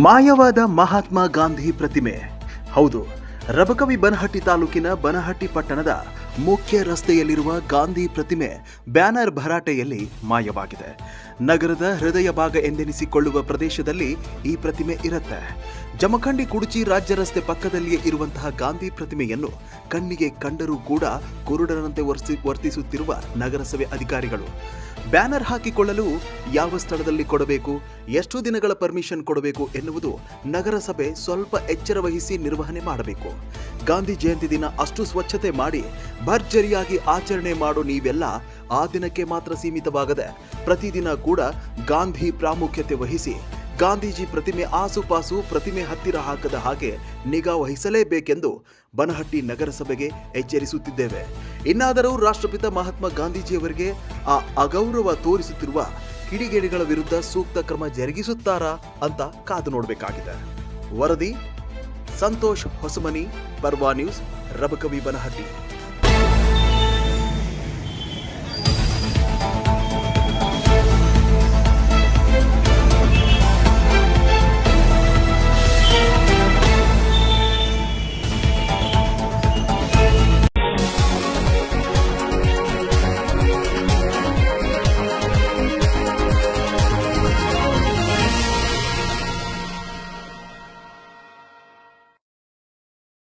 ಮಾಯವಾದ ಮಹಾತ್ಮ ಗಾಂಧಿ ಪ್ರತಿಮೆ. ಹೌದು ರಬಕವಿ ಬನಹಟ್ಟಿ ತಾಲೂಕಿನ ಬನಹಟ್ಟಿ ಪಟ್ಟಣದ ಮುಖ್ಯ ರಸ್ತೆಯಲ್ಲಿರುವ ಗಾಂಧಿ ಪ್ರತಿಮೆ ಬ್ಯಾನರ್ ಭರಾಟೆಯಲ್ಲಿ ಮಾಯವಾಗಿದೆ. ನಗರದ ಹೃದಯ ಭಾಗ ಎಂದೆನಿಸಿಕೊಳ್ಳುವ ಪ್ರದೇಶದಲ್ಲಿ ಈ ಪ್ರತಿಮೆ ಇರುತ್ತೆ. ಜಮಖಂಡಿ ಕುಡುಚಿ ರಾಜ್ಯ ರಸ್ತೆ ಪಕ್ಕದಲ್ಲಿಯೇ ಇರುವಂತಹ ಗಾಂಧಿ ಪ್ರತಿಮೆಯನ್ನು ಕಣ್ಣಿಗೆ ಕಂಡರೂ ಕೂಡ ಕುರುಡರಂತೆ ವರ್ತಿ ವರ್ತಿಸುತ್ತಿರುವ ನಗರಸಭೆ ಅಧಿಕಾರಿಗಳು. ಬ್ಯಾನರ್ ಹಾಕಿಕೊಳ್ಳಲು ಯಾವ ಸ್ಥಳದಲ್ಲಿ ಕೊಡಬೇಕು, ಎಷ್ಟು ದಿನಗಳ ಪರ್ಮಿಷನ್ ಕೊಡಬೇಕು ಎನ್ನುವುದು ನಗರಸಭೆ ಸ್ವಲ್ಪ ಎಚ್ಚರ ವಹಿಸಿ ನಿರ್ವಹಣೆ ಮಾಡಬೇಕು. ಗಾಂಧಿ ಜಯಂತಿ ದಿನ ಅಷ್ಟು ಸ್ವಚ್ಛತೆ ಮಾಡಿ ಭರ್ಜರಿಯಾಗಿ ಆಚರಣೆ ಮಾಡೋ ನೀವೆಲ್ಲ ಆ ದಿನಕ್ಕೆ ಮಾತ್ರ ಸೀಮಿತವಾಗದೆ ಪ್ರತಿದಿನ ಕೂಡ ಗಾಂಧಿ ಪ್ರಾಮುಖ್ಯತೆ ವಹಿಸಿ ಗಾಂಧೀಜಿ ಪ್ರತಿಮೆ ಆಸುಪಾಸು ಪ್ರತಿಮೆ ಹತ್ತಿರ ಹಾಕದ ಹಾಗೆ ನಿಗಾ ವಹಿಸಲೇಬೇಕೆಂದು ಬನಹಟ್ಟಿ ನಗರಸಭೆಗೆ ಎಚ್ಚರಿಸುತ್ತಿದ್ದೇವೆ. ಇನ್ನಾದರೂ ರಾಷ್ಟ್ರಪಿತ ಮಹಾತ್ಮ ಗಾಂಧೀಜಿಯವರಿಗೆ ಆ ಅಗೌರವ ತೋರಿಸುತ್ತಿರುವ ಕಿಡಿಗೇಡಿಗಳ ವಿರುದ್ಧ ಸೂಕ್ತ ಕ್ರಮ ಜರುಗಿಸುತ್ತಾರಾ ಅಂತ ಕಾದು ನೋಡಬೇಕಾಗಿದೆ. ವರದಿ, ಸಂತೋಷ್ ಹೊಸಮನಿ, ಪರ್ವಾ ನ್ಯೂಸ್, ರಬಕವಿ ಬನಹಟ್ಟಿ.